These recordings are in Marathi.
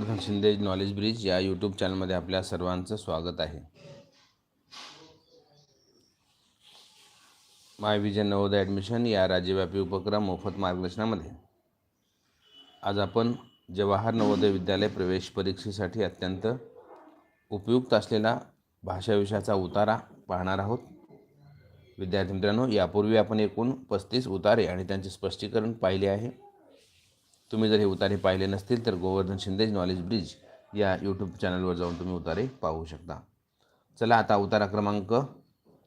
गोवर्धन शिंदे नॉलेज ब्रिज या यूट्यूब चॅनलमध्ये आपल्या सर्वांचं स्वागत आहे. माय विजन नवोदय ॲडमिशन या राज्यव्यापी उपक्रम मोफत मार्गदर्शनामध्ये. आज आपण जवाहर नवोदय विद्यालय प्रवेश परीक्षेसाठी अत्यंत उपयुक्त असलेला भाषाविषयाचा उतारा पाहणार आहोत. विद्यार्थी मित्रांनो यापूर्वी आपण एकूण पस्तीस उतारे आणि त्यांचे स्पष्टीकरण पाहिले आहे. तुम्ही जर हे उतारे पाहिले नसतील तर गोवर्धन शिंदेज नॉलेज ब्रिज या यूट्यूब चॅनलवर जाऊन तुम्ही उतारे पाहू शकता. चला आता उतारा क्रमांक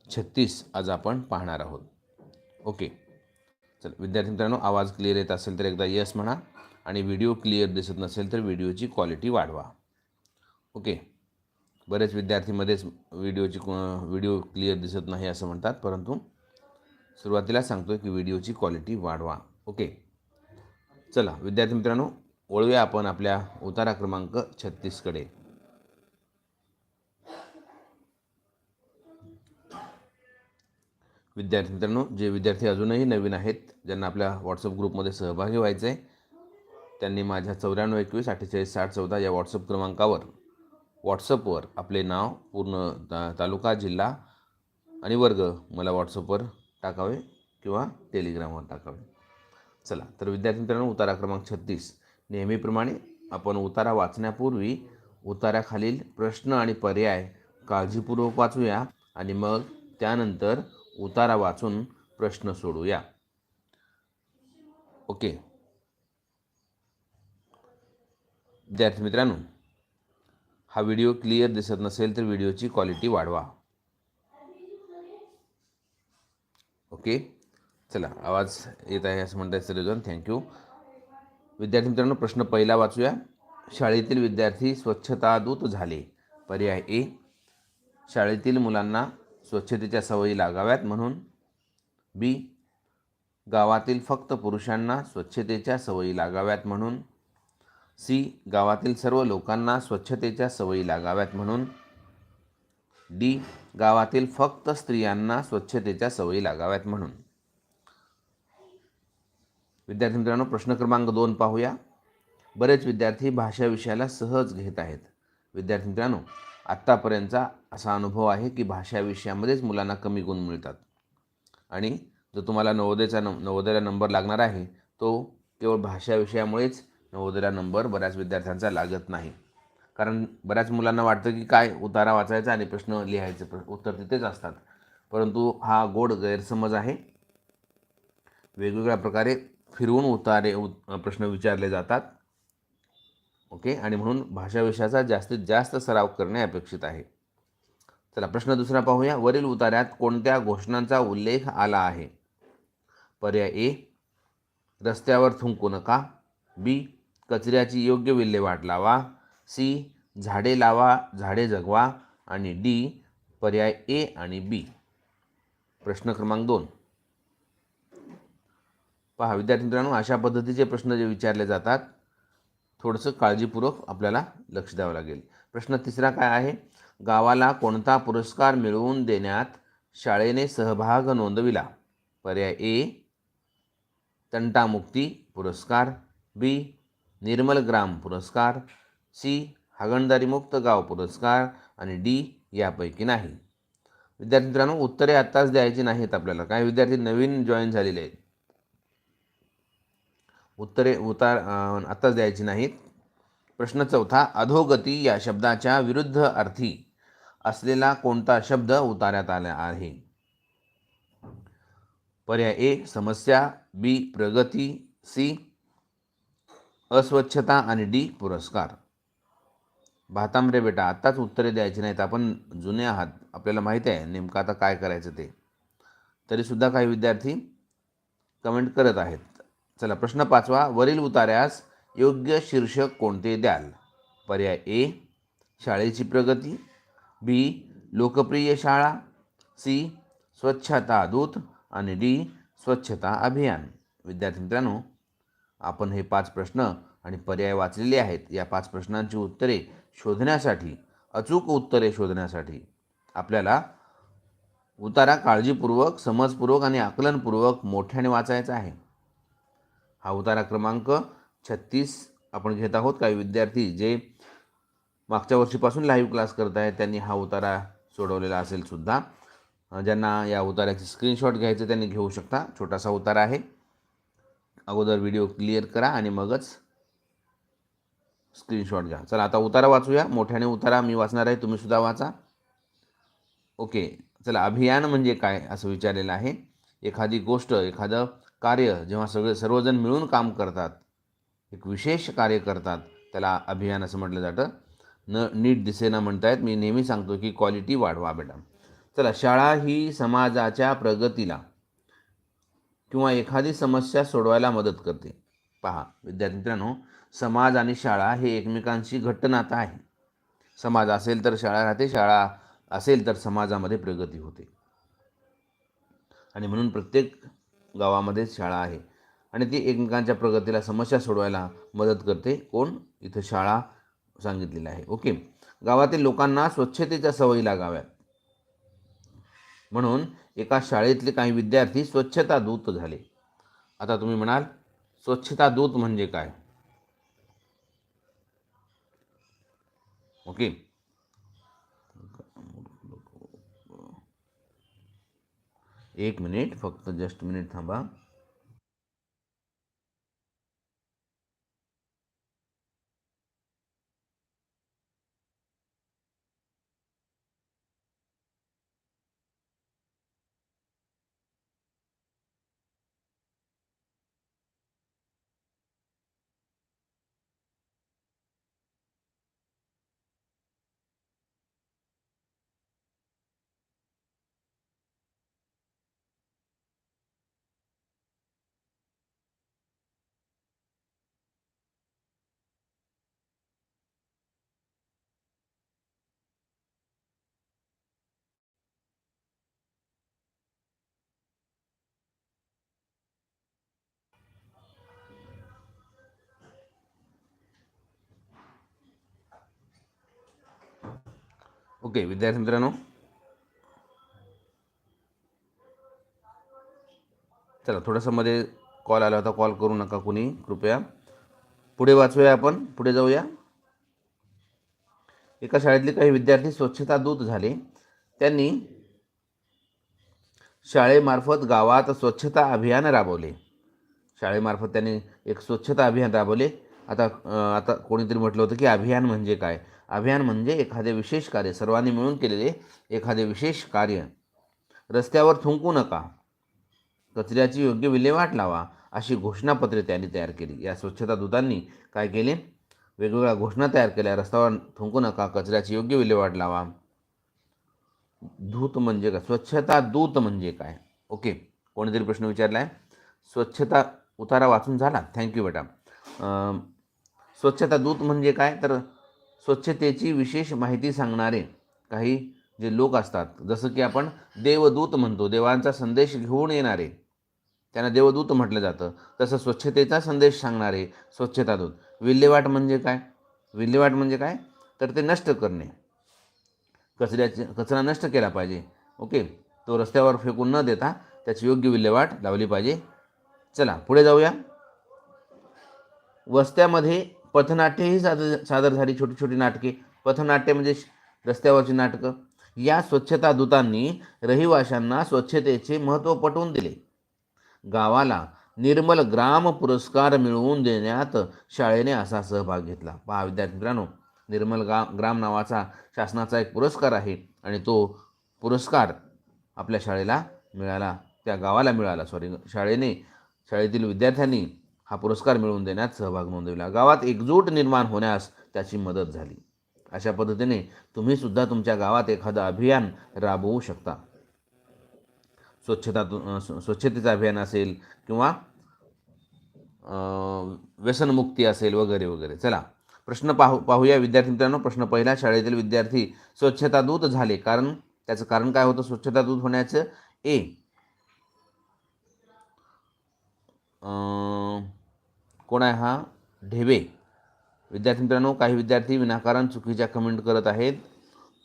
छत्तीस आज आपण पाहणार आहोत. ओके. चल विद्यार्थी मित्रांनो आवाज क्लिअर येत असेल तर एकदा यस म्हणा आणि व्हिडिओ क्लिअर दिसत नसेल तर व्हिडिओची क्वालिटी वाढवा. ओके. बरेच विद्यार्थीमध्येच व्हिडिओची व्हिडिओ क्लिअर दिसत नाही असं म्हणतात परंतु सुरुवातीला सांगतो की व्हिडिओची क्वालिटी वाढवा. ओके. चला विद्यार्थी मित्रांनो वळूया आपण आपल्या उतारा क्रमांक छत्तीसकडे. विद्यार्थी मित्रांनो जे विद्यार्थी अजूनही नवीन आहेत ज्यांना आपल्या व्हॉट्सअप ग्रुपमध्ये सहभागी व्हायचं आहे त्यांनी माझ्या चौऱ्याण्णव एकवीस अठ्ठेचाळीस साठ चौदा या व्हॉट्सअप क्रमांकावर व्हॉट्सअपवर आपले नाव पूर्ण ता तालुका जिल्हा आणि वर्ग मला व्हॉट्सअपवर टाकावे किंवा टेलिग्रामवर टाकावे. चला तर विद्यार्थी मित्रांनो उतारा क्रमांक छत्तीस. नेहमीप्रमाणे आपण उतारा वाचण्यापूर्वी उताराखालील प्रश्न आणि पर्याय काळजीपूर्वक वाचूया आणि मग त्यानंतर उतारा वाचून प्रश्न सोडूया. ओके. विद्यार्थी मित्रांनो हा व्हिडिओ क्लिअर दिसत नसेल तर व्हिडिओची क्वालिटी वाढवा. ओके? चला आवाज येत आहे असं म्हणताय सर्वजण थँक्यू विद्यार्थी मित्रांनो प्रश्न पहिला वाचूया. शाळेतील विद्यार्थी स्वच्छतादूत झाले. पर्याय ए शाळेतील मुलांना स्वच्छतेच्या सवयी लागाव्यात म्हणून. बी गावातील फक्त पुरुषांना स्वच्छतेच्या सवयी लागाव्यात म्हणून. सी गावातील सर्व लोकांना स्वच्छतेच्या सवयी लागाव्यात म्हणून. डी गावातील फक्त स्त्रियांना स्वच्छतेच्या सवयी लागाव्यात म्हणून. विद्यार्थी मित्रांनो प्रश्न क्रमांक दोन पाहूया. बरेच विद्यार्थी भाषा विषयाला सहज घेत आहेत. विद्यार्थी मित्रांनो आत्तापर्यंतचा असा अनुभव आहे की भाषा विषयामध्येच मुलांना कमी गुण मिळतात. आणि जो तुम्हाला नवोदयचा न नवोदयला नंबर लागणार आहे तो केवळ भाषा विषयामुळेच नवोदयला नंबर बऱ्याच विद्यार्थ्यांचा लागत नाही. कारण बऱ्याच मुलांना वाटतं की काय उतारा वाचायचा आणि प्रश्न लिहायचे प्र उत्तर तिथेच असतात. परंतु हा गोड गैरसमज आहे. वेगवेगळ्या प्रकारे फिरवून उतारे उ प्रश्न विचारले जातात. ओके? आणि म्हणून भाषाविषयाचा जास्तीत जास्त सराव करणे अपेक्षित आहे. चला प्रश्न दुसरा पाहूया. वरील उतार्यात कोणत्या घोषणांचा उल्लेख आला आहे? पर्याय ए रस्त्यावर थुंकू नका. बी कचऱ्याची योग्य विल्हेवाट लावा सी झाडे लावा झाडे जगवा. आणि डी पर्याय ए आणि बी. प्रश्न क्रमांक दोन. पहा विद्यार्थी मित्रांनो अशा पद्धतीचे प्रश्न जे विचारले जातात थोडंसं काळजीपूर्वक आपल्याला लक्ष द्यावं लागेल. प्रश्न तिसरा काय आहे? गावाला कोणता पुरस्कार मिळवून देण्यात शाळेने सहभाग नोंदविला? पर्याय ए तंटामुक्ती पुरस्कार बी निर्मल ग्राम पुरस्कार सी हागणदारीमुक्त गाव पुरस्कार आणि डी यापैकी नाही. विद्यार्थी मित्रांनो उत्तरे आत्ताच द्यायची नाहीत आपल्याला. काही विद्यार्थी नवीन जॉईन झालेले आहेत. उत्तरे उतार आत्ताच द्यायची नाहीत. प्रश्न चौथा अधोगती या शब्दाच्या विरुद्ध अर्थी असलेला कोणता शब्द उतार्यात आला आहे? पर्याय ए समस्या बी प्रगती सी अस्वच्छता आणि डी पुरस्कार. भातांबरे बेटा आत्ताच उत्तरे द्यायची नाहीत. आपण जुने आहात. आपल्याला माहीत आहे नेमकं आता काय करायचं ते. तरीसुद्धा काही विद्यार्थी कमेंट करत आहेत. चला प्रश्न पाचवा. वरील उतार्यास योग्य शीर्षक कोणते द्याल? पर्याय ए शाळेची प्रगती. बी लोकप्रिय शाळा. सी स्वच्छता दूत. आणि डी स्वच्छता अभियान. विद्यार्थी मित्रांनो आपण हे पाच प्रश्न आणि पर्याय वाचलेले आहेत. या पाच प्रश्नांची उत्तरे शोधण्यासाठी अचूक उत्तरे शोधण्यासाठी आपल्याला उतारा काळजीपूर्वक समजपूर्वक आणि आकलनपूर्वक मोठ्याने वाचायचा आहे. हा उतारा क्रमांक छत्तीस आपण घेत आहोत. काही विद्यार्थी जे मागच्या वर्षीपासून लाईव्ह क्लास करत आहेत त्यांनी हा उतारा सोडवलेला असेल सुद्धा. ज्यांना या उतार्याचे स्क्रीनशॉट घ्यायचे त्यांनी घेऊ शकता. छोटासा उतारा आहे. अगोदर व्हिडिओ क्लिअर करा आणि मगच स्क्रीनशॉट घ्या. चला आता उतारा वाचूया. मोठ्याने उतारा मी वाचणार आहे तुम्ही सुद्धा वाचा. ओके चला अभियान म्हणजे काय असं विचारलेलं आहे. एखादी गोष्ट एखादं कार्य जेव्हा सगळे सर्वजण मिळून काम करतात एक विशेष कार्य करतात त्याला अभियान असं म्हटलं जातं. न नीट दिसेना म्हणतायत मी नेहमी सांगतो की क्वालिटी वाढवा बेटा चला शाळा ही समाजाच्या प्रगतीला किंवा एखादी समस्या सोडवायला मदत करते. पहा विद्यार्थी मित्रांनो समाज आणि शाळा हे एकमेकांशी घट्ट नातं आहे. समाज असेल तर शाळा राहते शाळा असेल तर समाजामध्ये प्रगती होते. आणि म्हणून प्रत्येक गावामध्येच शाळा आहे. आणि ती एकमेकांच्या प्रगतीला समस्या सोडवायला मदत करते. कोण? इथं शाळा सांगितलेलं आहे. ओके. गावातील लोकांना स्वच्छतेच्या सवयी लागाव्यात. म्हणून एका शाळेतले काही विद्यार्थी स्वच्छता दूत झाले. आता तुम्ही म्हणाल स्वच्छता दूत म्हणजे काय? ओके. एक मिनिट फक्त जस्ट मिनिट थांबा. ओके विद्यार्थी मित्रांनो. चला थोडंसं मध्ये कॉल आला होता कॉल करू नका कुणी. कृपया. पुढे वाचूया आपण. पुढे जाऊया. एका शाळेतले काही विद्यार्थी स्वच्छता दूत झाले. त्यांनी शाळेमार्फत गावात स्वच्छता अभियान राबवले. शाळेमार्फत त्यांनी एक स्वच्छता अभियान राबवले. आता आता कोणीतरी म्हटलं होतं की अभियान म्हणजे काय? अभियान म्हणजे एखादे विशेष कार्य सर्वांनी मिळून केलेले एखादे विशेष कार्य. रस्त्यावर थुंकू नका. कचऱ्याची योग्य विल्हेवाट लावा अशी घोषणापत्रे त्यांनी तयार केली. या स्वच्छता दूतांनी काय केले? वेगवेगळ्या घोषणा तयार केल्या. रस्त्यावर थुंकू नका कचऱ्याची योग्य विल्हेवाट लावा. धूत म्हणजे काय? स्वच्छता दूत म्हणजे काय? ओके कोणीतरी प्रश्न विचारला आहे स्वच्छता उतारा वाचून झाला? थँक्यू बेटा. स्वच्छता दूत म्हणजे काय? तर स्वच्छतेची विशेष माहिती सांगणारे काही जे लोक असतात जसं की आपण देवदूत म्हणतो देवांचा संदेश घेऊन येणारे. त्यांना देवदूत म्हटलं जातं. तसं स्वच्छतेचा संदेश सांगणारे स्वच्छता दूत. विल्हेवाट म्हणजे काय? विल्हेवाट म्हणजे काय? तर ते नष्ट करणे. कचऱ्याचे कचरा नष्ट केला पाहिजे. ओके? तो रस्त्यावर फेकून न देता त्याची योग्य विल्हेवाट लावली पाहिजे. चला पुढे जाऊया. वस्त्यामध्ये पथनाट्यही सादर सादर झाली छोटी छोटी नाटके. पथनाट्य म्हणजे श- रस्त्यावरची नाटकं. या स्वच्छता दूतांनी रहिवाशांना स्वच्छतेचे महत्त्व पटवून दिले. गावाला निर्मल ग्राम पुरस्कार मिळवून देण्यात शाळेने असा सहभाग घेतला. पहा विद्यार्थी मित्रांनो निर्मल गा ग्राम नावाचा शासनाचा एक पुरस्कार आहे आणि तो पुरस्कार आपल्या शाळेला मिळाला त्या गावाला मिळाला. सॉरी शाळेने शाळेतील विद्यार्थ्यांनी हा पुरस्कार मिळवून देण्यात सहभाग नोंदविला. गावात एकजूट निर्माण होण्यास त्याची मदत झाली. अशा पद्धतीने तुम्ही सुद्धा तुमच्या गावात एखादं अभियान राबवू शकता. स्वच्छता स्व- स्वच्छतेचं अभियान असेल किंवा व्यसनमुक्ती असेल वगैरे वगैरे. चला प्रश्न पाहू पाहूया विद्यार्थी मित्रांनो. प्रश्न पहिला शाळेतील विद्यार्थी स्वच्छता दूत झाले. कारण त्याचं कारण काय होतं? स्वच्छता दूत होण्याचं? ए कोण आहे हा? ढेबे. विद्यार्थी मित्रांनो काही विद्यार्थी विनाकारण चुकीच्या कमेंट करत आहेत.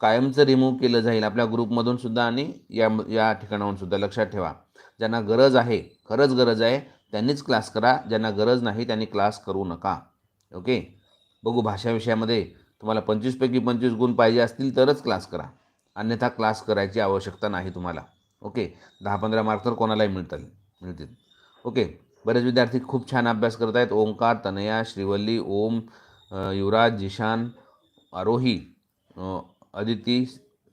कायमचं रिमूव्ह केलं जाईल आपल्या ग्रुपमधून सुद्धा आणि या या ठिकाणाहून सुद्धा. लक्षात ठेवा. ज्यांना गरज आहे खरंच गरज आहे त्यांनीच क्लास करा. ज्यांना गरज नाही त्यांनी क्लास करू नका. ओके बघू भाषा विषयामध्ये तुम्हाला पंचवीसपैकी पंचवीस गुण पाहिजे असतील तरच क्लास करा. अन्यथा क्लास करायची आवश्यकता नाही तुम्हाला. ओके दहा पंधरा मार्क तर कोणालाही मिळतील मिळतील. ओके बरेच विद्यार्थी खूप छान अभ्यास करत आहेत. ओंकार तनया श्रीवल्ली ओम युवराज जिशान आरोही अदिती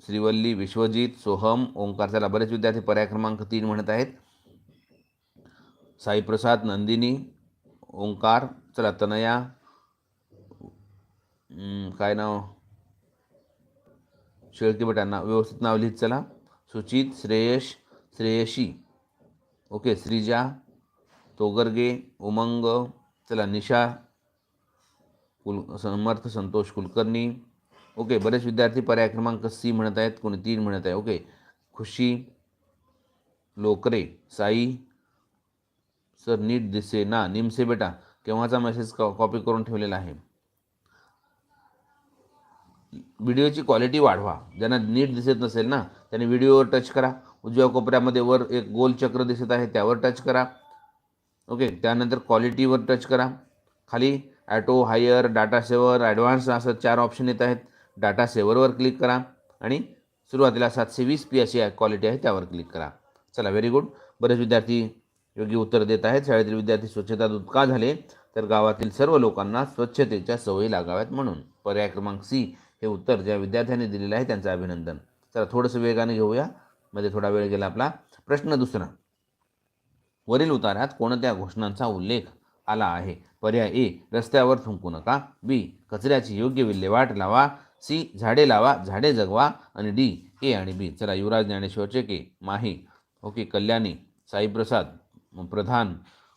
श्रीवल्ली विश्वजित सोहम ओंकार. चला बरेच विद्यार्थी पर्याय क्रमांक तीन म्हणत आहेत. साईप्रसाद नंदिनी ओंकार. चला तनया. काय नाव? शेळकी भटांना व्यवस्थित नाव लिहित चला. सुचित श्रेयश श्रेयशी. ओके श्रीजा. तोगरगे उमंग चला निशा कुल समर्थ संतोष कुलकर्णी. ओके बरेच विद्यार्थी पर्याय क्रमांक सी म्हणत आहेत कोणी तीन म्हणत आहे. ओके खुशी लोकरे साई सर नीट दिसे ना निमसे बेटा केव्हाचा मेसेज कॉपी करून ठेवलेला आहे? व्हिडिओची क्वालिटी वाढवा. ज्यांना नीट दिसत नसेल ना त्यांनी व्हिडिओवर टच करा. उजव्या कोपऱ्यामध्ये वर एक गोल चक्र दिसत आहे त्यावर टच करा. ओके त्यानंतर क्वालिटीवर टच करा. खाली auto higher data saver advance असं चार ऑप्शन येत आहेत. डाटा सेवरवर क्लिक करा आणि सुरुवातीला सातशे वीस पी अशी क्वालिटी आहे त्यावर क्लिक करा. चला व्हेरी गुड बरेच विद्यार्थी योग्य उत्तर देत आहेत. शाळेतील विद्यार्थी स्वच्छता दूत का झाले? तर गावातील सर्व लोकांना स्वच्छतेच्या सवयी लागाव्यात म्हणून. पर्याय क्रमांक सी हे उत्तर ज्या विद्यार्थ्यांनी दिलेलं आहे त्यांचं अभिनंदन. चला थोडंसं वेगाने घेऊया. मध्ये थोडा वेळ गेला आपला. प्रश्न दुसरा. वरील उतारात कोणत्या घोषणांचा उल्लेख आला आहे? पर्याय ए रस्त्यावर थुंकू नका. बी कचऱ्याची योग्य विल्हेवाट लावा. सी झाडे लावा झाडे जगवा. आणि डी ए आणि बी. चला Yuvraj ज्ञानेश्वरचे K Mahi. Okay Kalyani Saiprasad Pradhan.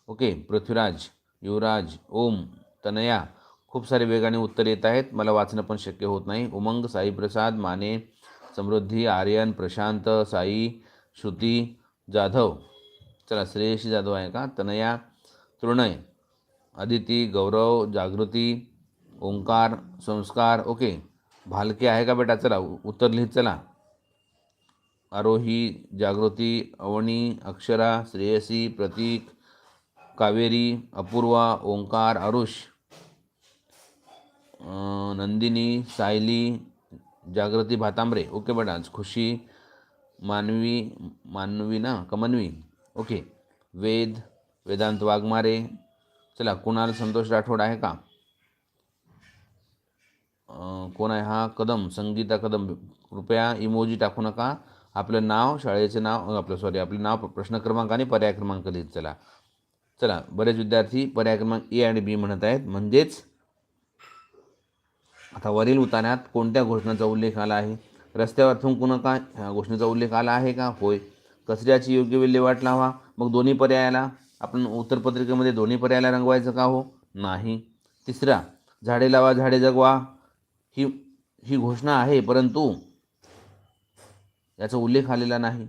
Okay Prithviraj Yuvraj Om Tanaya. खूप सारे वेगाने उत्तर येत आहेत. मला वाचणं पण शक्य होत नाही. उमंग साईप्रसाद माने समृद्धी आर्यन प्रशांत साई श्रुती जाधव. चला श्रेयशी जाधव आहे का? तनया तृणय अदिती गौरव जागृती ओंकार संस्कार ओके. भालके आहे का बेटा? चला उत्तर लिहित चला. आरोही जागृती अवनी अक्षरा श्रेयसी प्रतीक कावेरी अपूर्वा ओंकार आरुष. नंदिनी सायली जागृती भातांबरे. ओके बेटा खुशी मानवी मानवी ना कमनवी. ओके. वेद वेदांत वाघमारे. चला कुणाल संतोष राठोड आहे का? कोण आहे? हा कदम संगीता कदम. कृपया इमोजी टाकू नका. आपलं नाव शाळेचे नाव आपलं सॉरी आपलं नाव प्रश्न क्रमांक आणि पर्याय क्रमांक लिहित चला. चला बरेच विद्यार्थी पर्याय क्रमांक ए आणि बी म्हणत आहेत. म्हणजेच आता वरील उतारात कोणत्या घोषणाचा उल्लेख आला आहे? रस्त्यावर थुंकू नका. ह्या घोषणेचा उल्लेख आला आहे का? होय. कचऱ्याची योग्य विल्हेवाट लावा. मग दोन्ही पर्यायाला आपण उत्तरपत्रिकेमध्ये दोन्ही पर्यायाला रंगवायचं का हो? नाही. तिसरा झाडे लावा झाडे जगवा. ही ही घोषणा आहे परंतु याचा उल्लेख आलेला नाही.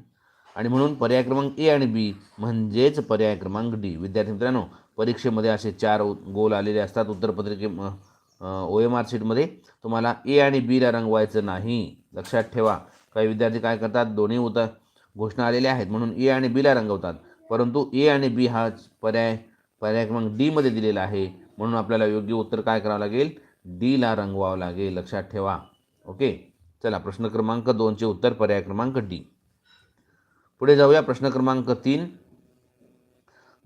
आणि म्हणून पर्याय क्रमांक ए आणि बी म्हणजेच पर्याय क्रमांक डी. विद्यार्थी मित्रांनो परीक्षेमध्ये असे चार गोल आलेले असतात उत्तरपत्रिके ओ एम आर शीटमध्ये. तुम्हाला ए आणि बीला रंगवायचं नाही. लक्षात ठेवा. काही विद्यार्थी काय करतात? दोन्ही उतर घोषणा आलेल्या आहेत. म्हणून ए आणि बीला रंगवतात. परंतु ए आणि बी हा पर्याय पर्याय क्रमांक डीमध्ये दिलेला आहे. म्हणून आपल्याला योग्य उत्तर काय करावं लागेल? डीला रंगवावं लागेल. लक्षात ठेवा. ओके? चला प्रश्न क्रमांक दोनचे उत्तर पर्याय क्रमांक डी. पुढे जाऊया. प्रश्न क्रमांक तीन.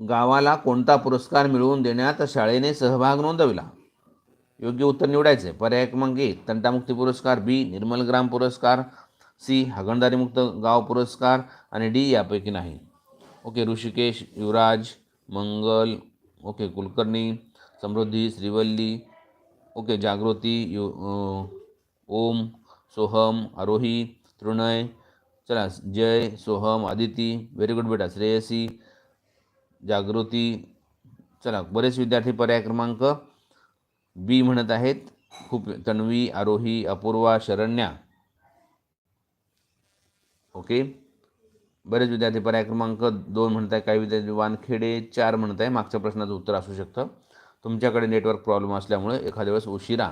गावाला कोणता पुरस्कार मिळवून देण्यात शाळेने सहभाग नोंदविला? योग्य उत्तर निवडायचे पर्याय क्रमांक ए तंटामुक्ती पुरस्कार बी निर्मल ग्राम पुरस्कार सी हगणदारीमुक्त गाव पुरस्कार आणि डी यापैकी नाही. Okay Rushikesh Yuvraj Mangal okay Kulkarni Samruddhi Shrivalli okay Jagruti U Om Soham Aarohi Trunay चला जय सोहम आदिती व्हेरी गुड बेटा श्रेयसी जागृती चला बरेच विद्यार्थी पर्याय क्रमांक बी म्हणत आहेत. खूप तन्वी आरोही अपूर्वा शरण्या ओके? बरेच विद्यार्थी पर्याय क्रमांक दोन म्हणत आहे काही विद्यार्थी वानखेडे चार म्हणत आहे मागच्या प्रश्नाचं उत्तर असू शकतं. तुमच्याकडे नेटवर्क प्रॉब्लेम असल्यामुळे एखाद्या वेळेस उशिरा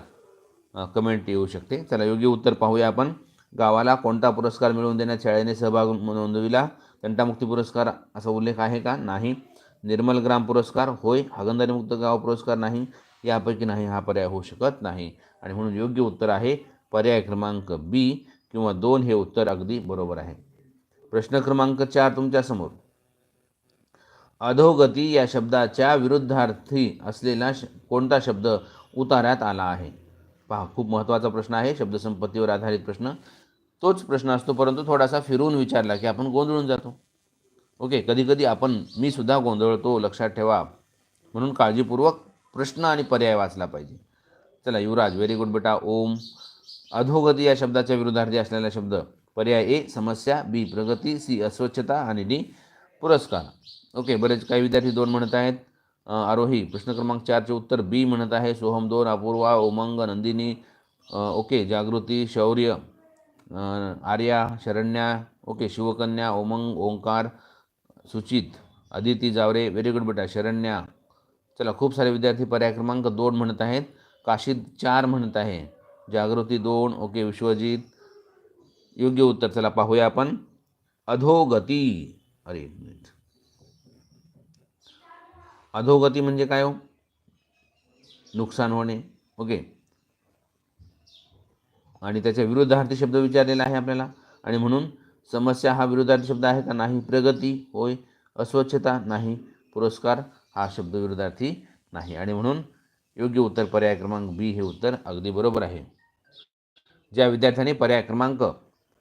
कमेंट येऊ शकते. चला योग्य उत्तर पाहूया आपण. गावाला कोणता पुरस्कार मिळवून देण्यात शाळेने सहभाग नोंदविला? तंटामुक्ती पुरस्कार असा उल्लेख आहे का? नाही. निर्मल ग्राम पुरस्कार होय. हागंदारीमुक्त गाव पुरस्कार नाही. यापैकी नाही हा पर्याय होऊ शकत नाही. आणि म्हणून योग्य उत्तर आहे पर्याय क्रमांक बी. किंवा दोन हे उत्तर अगदी बरोबर आहे. प्रश्न क्रमांक चार तुमच्यासमोर अधोगती या शब्दाच्या विरुद्धार्थी असलेला श कोणता शब्द उतार्यात आला आहे? पहा खूप महत्त्वाचा प्रश्न आहे शब्दसंपत्तीवर आधारित प्रश्न. तोच प्रश्न असतो परंतु थोडासा फिरून विचारला की आपण गोंधळून जातो. ओके कधीकधी आपण मी सुद्धा गोंधळतो लक्षात ठेवा. म्हणून काळजीपूर्वक प्रश्न आणि पर्याय वाचला पाहिजे. चला युवराज व्हेरी गुड बेटा ओम. अधोगती या शब्दाच्या विरुद्धार्थी असलेला शब्द. पर्याय ए समस्या बी प्रगती सी अस्वच्छता आणि डी पुरस्कार. ओके बरेच काही विद्यार्थी दोन म्हणत आहेत. आरोही प्रश्न क्रमांक चारचे उत्तर बी म्हणत आहे. सोहम दोन Apurva Umang Nandini. Okay Jagruti Shaurya. Arya Sharanya. Okay Shivkanya Umang Omkar Suchit Aditi Jaware very good बेटा शरण्या. चला खूप सारे विद्यार्थी पर्याय क्रमांक दोन म्हणत आहेत. काशीद चार म्हणत आहे. जागृती दोन ओके विश्वजित. योग्य उत्तर चला पाहूया आपण. अधोगती. अरे एक मिनिट. अधोगती म्हणजे काय हो? नुकसान होणे. ओके. आणि त्याच्या विरुद्धार्थी शब्द विचारलेला आहे आपल्याला. आणि म्हणून समस्या हा विरुद्धार्थी शब्द आहे का नाही? प्रगती होय. अस्वच्छता नाही. पुरस्कार हा शब्द विरुद्धार्थी नाही. आणि म्हणून योग्य उत्तर पर्याय क्रमांक बी हे उत्तर अगदी बरोबर आहे. ज्या विद्यार्थ्यांनी पर्याय क्रमांक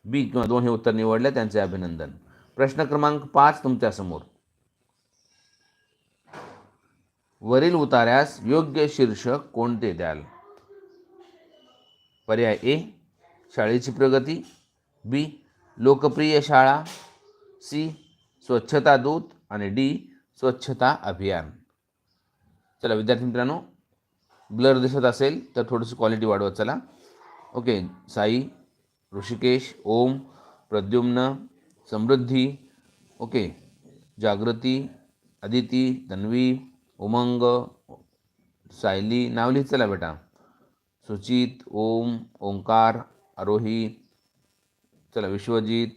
बी किंवा दोन हे उत्तर निवडले त्यांचे अभिनंदन. प्रश्न क्रमांक पाच तुमच्यासमोर. वरील उतार्यास योग्य शीर्षक कोणते द्याल? पर्याय ए शाळेची प्रगती बी लोकप्रिय शाळा सी स्वच्छता दूत आणि डी स्वच्छता अभियान. चला विद्यार्थी मित्रांनो ब्लर दिसत असेल तर थोडीशी क्वालिटी वाढवत चला. ओके साई ऋषिकेश ओम प्रद्युम्न समृद्धी. ओके जागृती अदिती तन्वी उमंग सायली नाव लिहित चला बेटा. सुचित ओम ओंकार आरोही चला विश्वजित.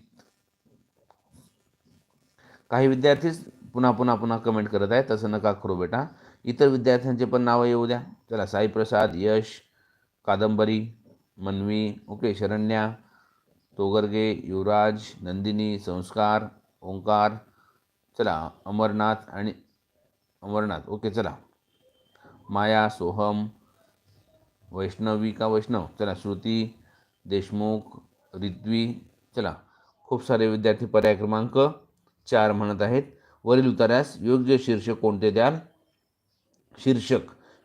काही विद्यार्थीच पुन्हा पुन्हा पुन्हा कमेंट करत आहेत तसं नका करू बेटा. इतर विद्यार्थ्यांचे पण नावं येऊ द्या. चला साईप्रसाद यश कादंबरी मनवी ओके शरण्या तोगरगे युवराज नंदिनी संस्कार ओंकार चला अमरनाथ आणि अमरनाथ. ओके चला. माया सोहम वैष्णवी का वैष्णव. चला श्रुती देशमुख रित्वी चला खूप सारे विद्यार्थी पर्याय क्रमांक चार म्हणत आहेत. वरील उतार्यास योग्य शीर्षक कोणते द्याल? शीर्षक.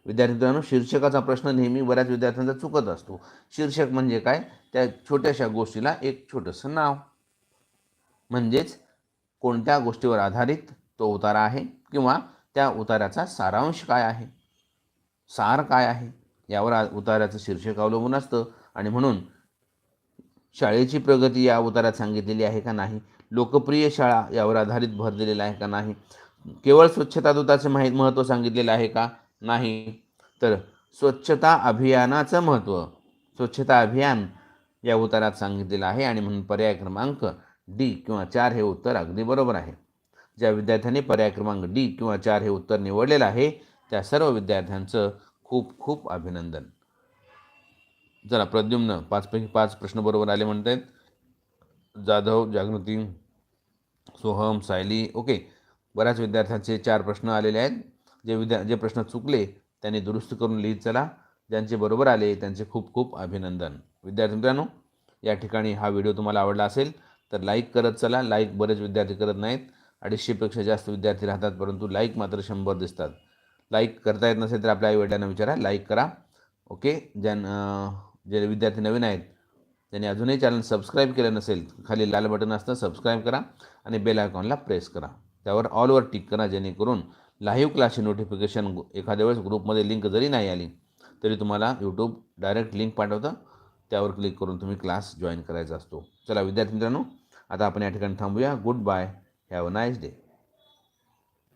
विद्यार्थी मित्रांनो शीर्षकाचा प्रश्न नेहमी बऱ्याच विद्यार्थ्यांचा चुकत असतो. शीर्षक म्हणजे काय? त्या छोट्याशा गोष्टीला एक छोटंसं नाव. म्हणजेच कोणत्या गोष्टीवर आधारित तो उतारा आहे किंवा त्या उताऱ्याचा सारांश काय आहे? सार काय आहे? यावर आ- शीर्षक अवलंबून असतं. आणि म्हणून शाळेची प्रगती या उतारात सांगितलेली आहे का नाही? लोकप्रिय शाळा यावर आधारित भर दिलेला आहे का नाही? केवळ स्वच्छता दूताचे माहीत महत्त्व सांगितलेलं आहे का? नाही. तर स्वच्छता अभियानाचं महत्त्व स्वच्छता अभियान या उतारात सांगितलेलं आहे आणि म्हणून पर्याय क्रमांक डी किंवा चार हे उत्तर अगदी बरोबर आहे. ज्या विद्यार्थ्यांनी पर्याय क्रमांक डी किंवा चार हे उत्तर निवडलेलं आहे त्या सर्व विद्यार्थ्यांचं खूप खूप अभिनंदन. जरा प्रद्युम्न पाचपैकी पाच प्रश्न बरोबर आले म्हणत आहेत जाधव जागृती सोहम सायली ओके. बऱ्याच विद्यार्थ्यांचे चार प्रश्न आलेले आहेत. जे विद्या जे प्रश्न चुकले त्यांनी दुरुस्त करून लिहित चला. ज्यांचे बरोबर आले त्यांचे खूप खूप अभिनंदन. विद्यार्थी मित्रांनो या ठिकाणी हा व्हिडिओ तुम्हाला आवडला असेल तर लाईक करत चला. लाईक बरेच विद्यार्थी करत नाहीत. अडीचशेपेक्षा जास्त विद्यार्थी राहतात परंतु लाईक मात्र शंभर दिसतात. लाईक करता येत नसेल तर आपल्या आईवडिलांना विचारा. लाईक करा. ओके? ज्यां जे विद्यार्थी नवीन आहेत त्यांनी अजूनही चॅनल सबस्क्राईब केलं नसेल खाली लाल बटन असतं सबस्क्राईब करा आणि बेल आयकॉनला प्रेस करा. त्यावर ऑलवर टिक करा जेणेकरून लाईव्ह क्लासची नोटिफिकेशन एखाद्या वेळेस ग्रुपमध्ये लिंक जरी नाही आली तरी तुम्हाला यूट्यूब डायरेक्ट लिंक पाठवतं. त्यावर क्लिक करून तुम्ही क्लास जॉईन करायचा असतो. चला विद्यार्थी मित्रांनो आता आपण या ठिकाणी थांबूया. Goodbye have a nice day